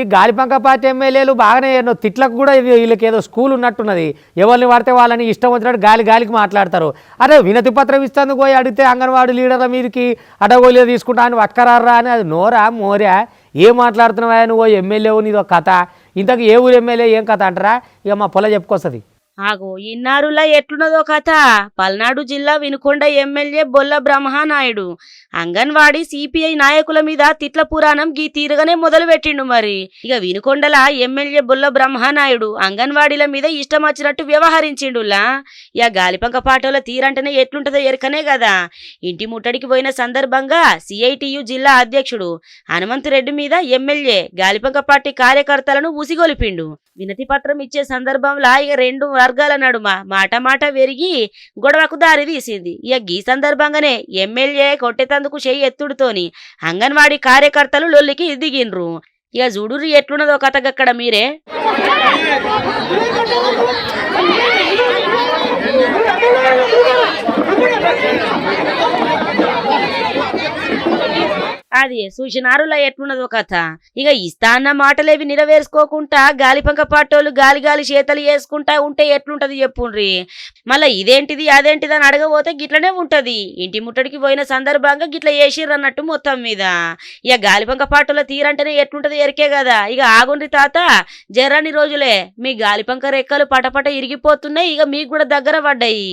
ఈ గాలిపంక పార్టీ ఎమ్మెల్యేలు బాగానే ఎన్నో తిట్లకు కూడా వీళ్ళకి ఏదో స్కూల్ ఉన్నట్టున్నది. ఎవరిని పడితే వాళ్ళని ఇష్టం వచ్చినట్టు గాలి గాలికి మాట్లాడతారు. అరే వినతి పత్రం ఇస్తాను పోయి అడిగితే అంగన్వాడీ లీడర్ల మీదకి అడగోలియో తీసుకుంటా అని పట్టుకరారా అని అది నోరా మోరా? ఏం మాట్లాడుతున్నావా నువ్వు ఎమ్మెల్యేవు నీదో కథ? ఇంతకు ఏ ఊరు ఎమ్మెల్యే ఏం కథ అంటారా? ఇక మా పొల చెప్పుకొస్తుంది. ఆగో ఇన్నారులా ఎట్లున్నదో కథ. పల్నాడు జిల్లా వినుకొండ ఎమ్మెల్యే బొల్ల బ్రహ్మనాయుడు. అంగన్వాడీ సిపిఐ నాయకుల మీద తిట్ల పురాణం గీ తీరుగానే మొదలు పెట్టిండు మరి. ఇక వినుకొండల ఎమ్మెల్యే బొల్ల బ్రహ్మనాయుడు అంగన్వాడీల మీద ఇష్టం వచ్చినట్టు వ్యవహరించిండులా. ఇక గాలిపంక పాటల తీరంటేనే ఎట్లుంటదో ఎరకనే కదా ఇంటి ముట్టడికి పోయిన సందర్భంగా సిఐటియు జిల్లా అధ్యక్షుడు హనుమంతరెడ్డి మీద ఎమ్మెల్యే గాలిపంక పార్టీ కార్యకర్తలను ఉసిగొలిపిండు. వినతి పత్రం ఇచ్చే సందర్భంలో ఇక రెండు వర్గాల నడుమ మాట మాట పెరిగి గొడవకు దారి తీసింది ఇక ఈ సందర్భంగానే ఎమ్మెల్యే కొట్టేతందుకు చెయ్యి ఎత్తుడుతోని అంగన్వాడీ కార్యకర్తలు లొల్లికి దిగిండ్రు. ఇక చూడురు ఎట్లున్నదో కథగక్కడ మీరే. అది సూచనారులా ఎట్లున్నదో కథ. ఇక ఇస్తా అన్న మాటలేవి నెరవేర్చుకోకుండా గాలిపంక పాటోళ్ళు గాలి గాలి చేతలు వేసుకుంటా ఉంటే ఎట్లుంటది చెప్పుండ్రి. మళ్ళా ఇదేంటిది అదేంటిది అని అడగబోతే గిట్లనే ఉంటది. ఇంటి ముట్టడికి పోయిన సందర్భంగా గిట్ల వేసిర్రు అన్నట్టు మొత్తం మీద. ఇక గాలిపంక పాటోల తీరంటేనే ఎట్లుంటది ఎరికే కదా. ఇక ఆగుండ్రి తాత జర్రాని రోజులే. మీ గాలిపంక రెక్కలు పటపట ఇరిగిపోతున్నాయి ఇక మీకు కూడా దగ్గర పడ్డాయి.